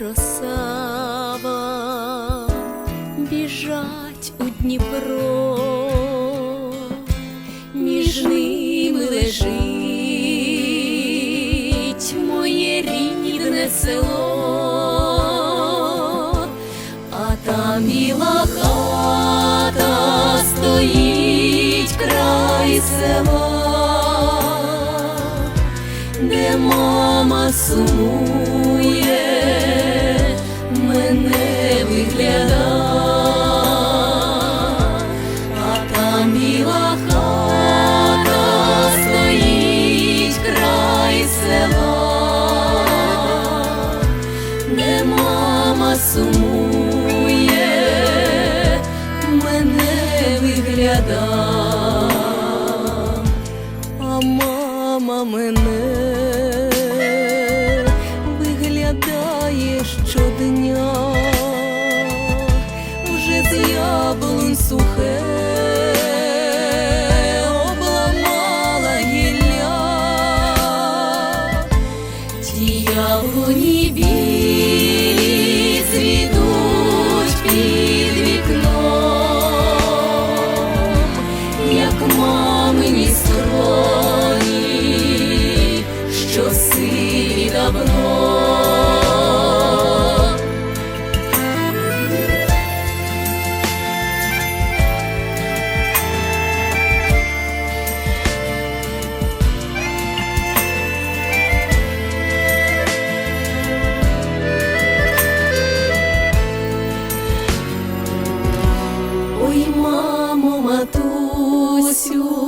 і росава біжать у Дніпро, між ними лежить моє рідне село, а там біла хата стоїть край села. Де мама сумує мене вигляда, матусю,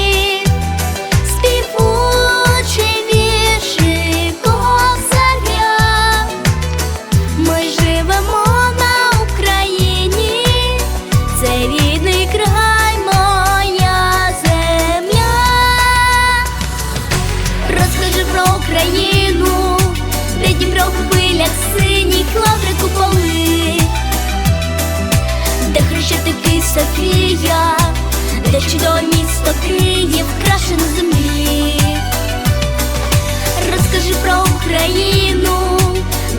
Крашене землі. Розкажи про Україну,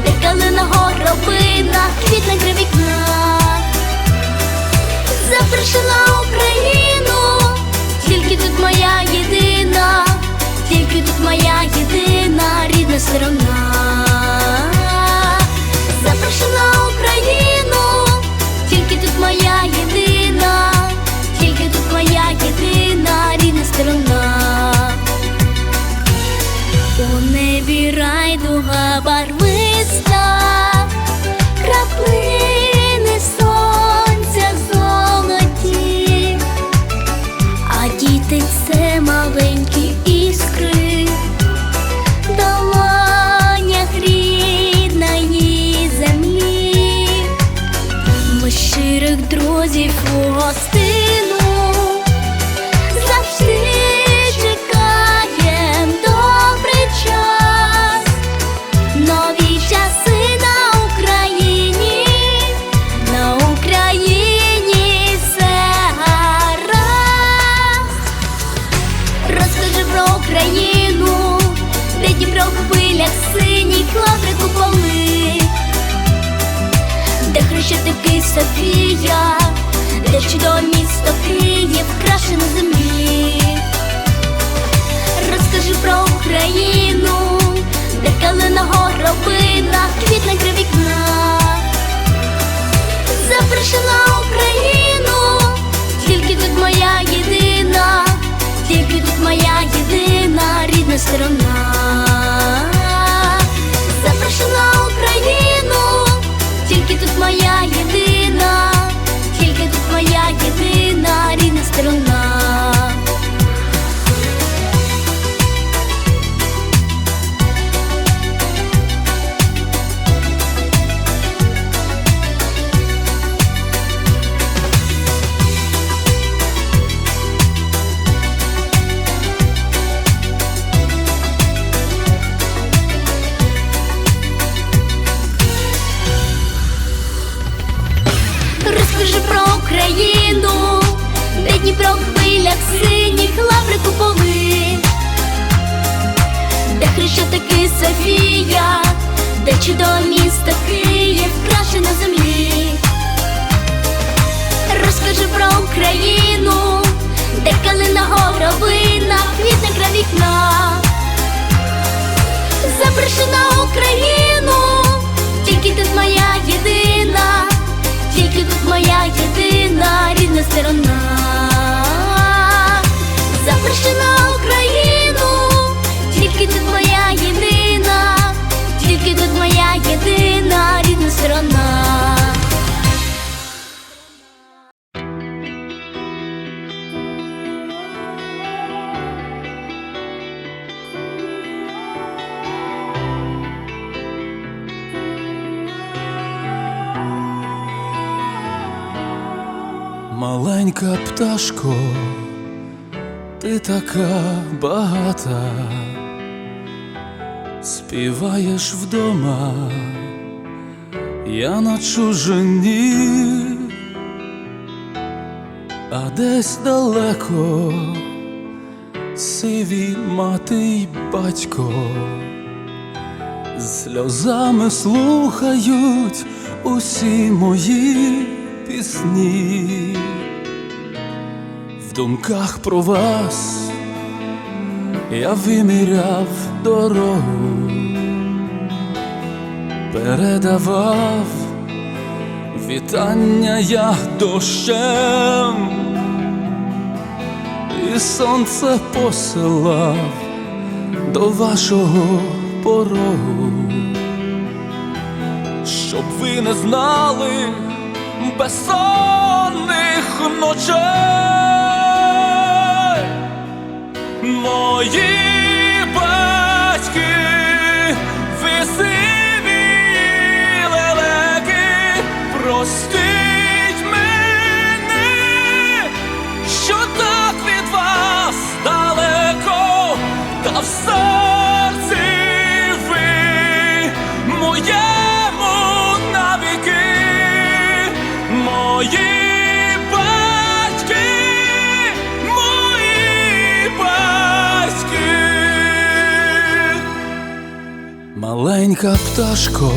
де калина горобина, квітне при вікнах. Запрошена Україну, тільки тут моя єдина, тільки тут моя єдина рідна сторона. Квітне край вікна. Запрошена Україну, тільки тут моя єдина, тільки тут моя єдина рідна сторона. Сторона. Запрошена Маленька пташко, ти така багата, співаєш вдома, я на чужині, а десь далеко сиві мати й батько, сльозами слухають усі мої пісні. В думках про вас. Я виміряв дорогу, передавав вітання я дощем, і сонце посилав до вашого порогу, щоб ви не знали безсонних ночей. Мої Маленька пташко,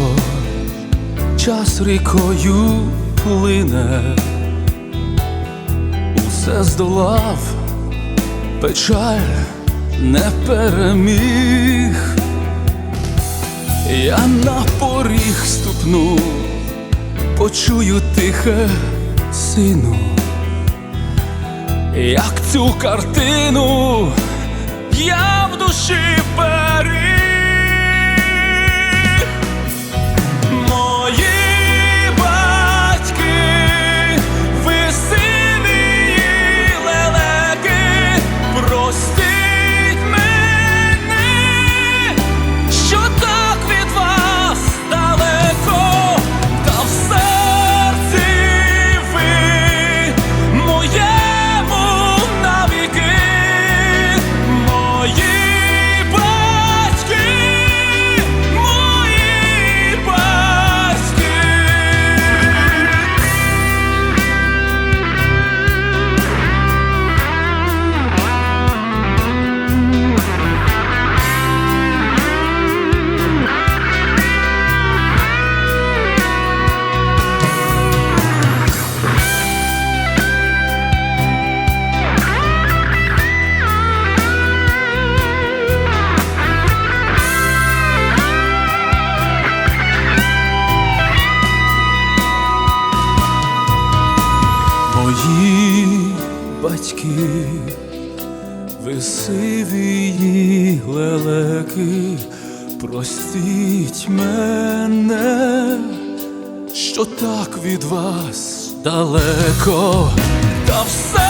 час рікою плине, усе здолав, печаль не переміг. Я на поріг ступну, почую тихе сину, як цю картину я в душі періг. Батьки, ви сивії лелеки, простіть мене, що так від вас далеко, та в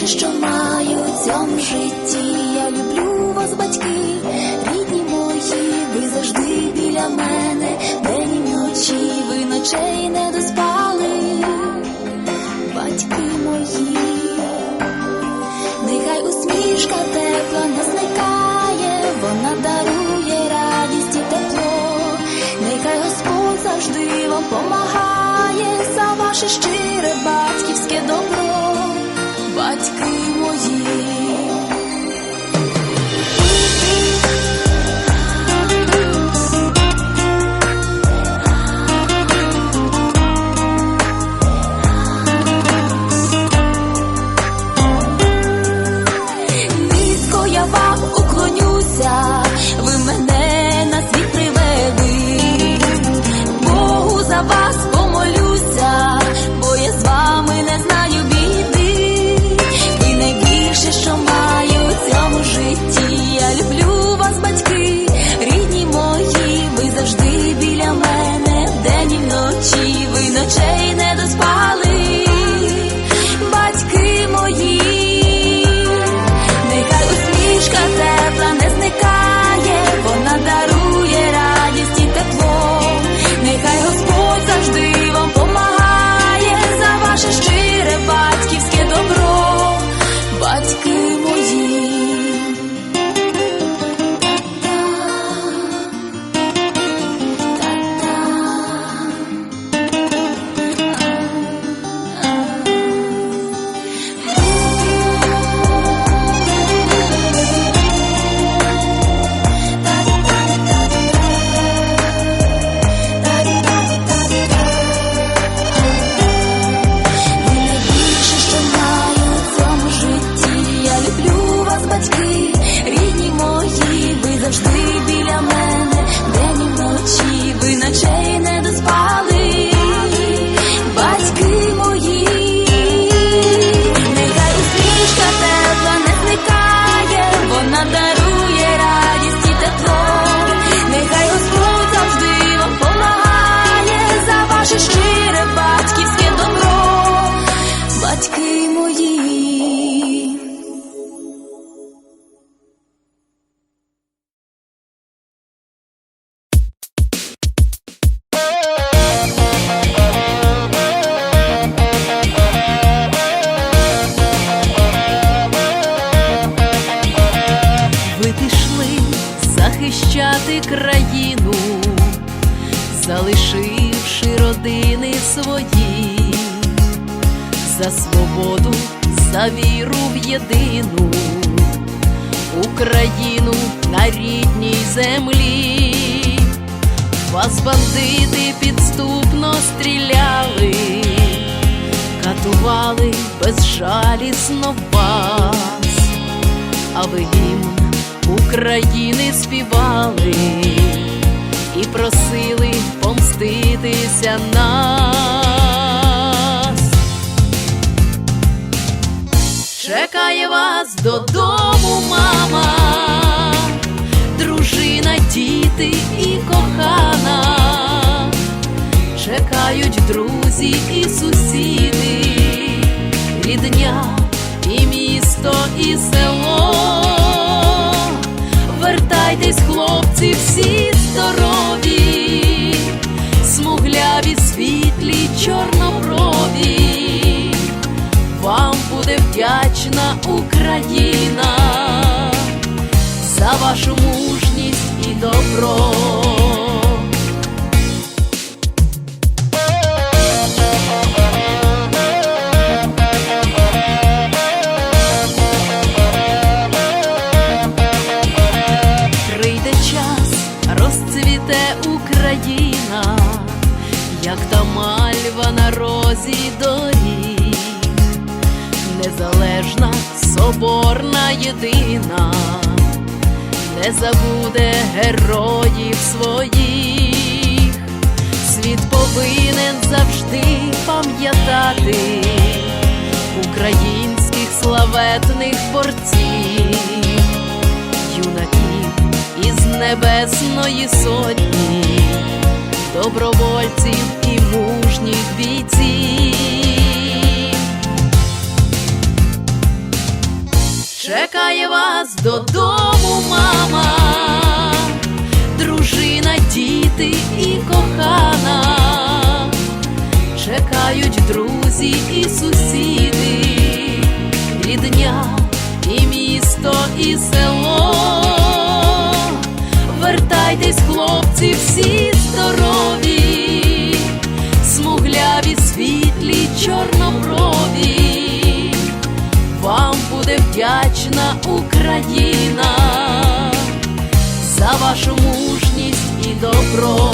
найбільше, що маю в цьому житті. Я люблю вас, батьки, рідні мої, ви завжди біля мене, день і вночі, ви ночей не доспали, батьки мої. Нехай усмішка тепла не зникає, вона дарує радість і тепло. Нехай Господь завжди вам помагає за ваше щире за свободу, за віру в єдину Україну на рідній землі. Вас бандити підступно стріляли, катували безжалісно вас а ви гімн України співали і просили помститися нас. Чекає вас додому, мама, дружина, діти і кохана. Чекають друзі і сусіди, рідня і місто, і село. Вертайтесь, хлопці, всі здорові, смугляві, світлі, чорноброві, Україна за вашу мужність і добро. Єдина, не забуде героїв своїх, світ повинен завжди пам'ятати українських славетних борців юнаків із небесної сотні, добровольців і мужніх бійців. Чекає вас додому, мама, дружина, діти і кохана. Чекають друзі і сусіди, рідня і місто, і село. Вертайтесь, хлопці, всі здорові, смугляві, світлі, чорноброві. Вдячна Україна за вашу мужність і добро.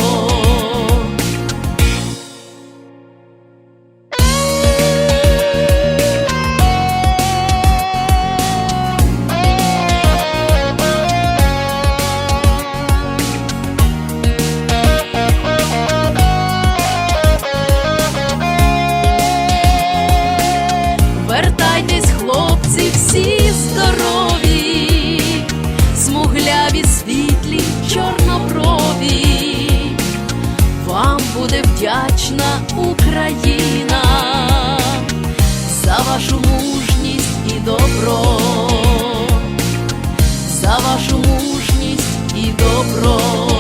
Вдячна Україна за вашу мужність і добро, за вашу мужність і добро.